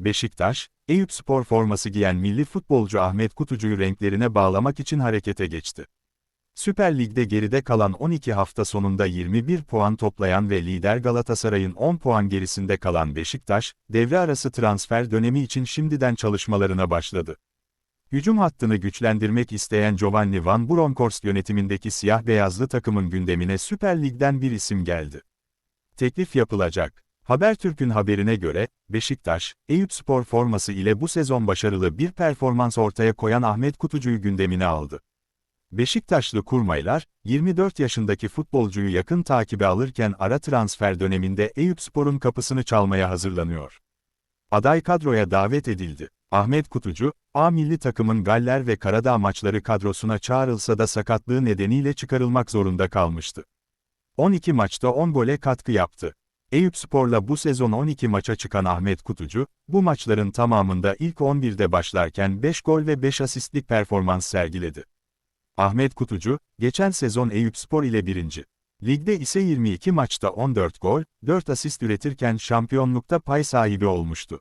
Beşiktaş, Eyüpspor forması giyen milli futbolcu Ahmet Kutucu'yu renklerine bağlamak için harekete geçti. Süper Lig'de geride kalan 12 hafta sonunda 21 puan toplayan ve lider Galatasaray'ın 10 puan gerisinde kalan Beşiktaş, devre arası transfer dönemi için şimdiden çalışmalarına başladı. Hücum hattını güçlendirmek isteyen Giovanni Van Bronckhorst yönetimindeki siyah-beyazlı takımın gündemine Süper Lig'den bir isim geldi. Teklif yapılacak. Habertürk'ün haberine göre, Beşiktaş, Eyüpspor forması ile bu sezon başarılı bir performans ortaya koyan Ahmet Kutucu'yu gündemine aldı. Beşiktaşlı kurmaylar, 24 yaşındaki futbolcuyu yakın takibe alırken ara transfer döneminde Eyüpspor'un kapısını çalmaya hazırlanıyor. Aday kadroya davet edildi. Ahmet Kutucu, A milli takımın Galler ve Karadağ maçları kadrosuna çağrılsa da sakatlığı nedeniyle çıkarılmak zorunda kalmıştı. 12 maçta 10 gole katkı yaptı. Eyüpspor'la bu sezon 12 maça çıkan Ahmet Kutucu, bu maçların tamamında ilk 11'de başlarken 5 gol ve 5 asistlik performans sergiledi. Ahmet Kutucu, geçen sezon Eyüpspor ile birinci. Ligde ise 22 maçta 14 gol, 4 asist üretirken şampiyonlukta pay sahibi olmuştu.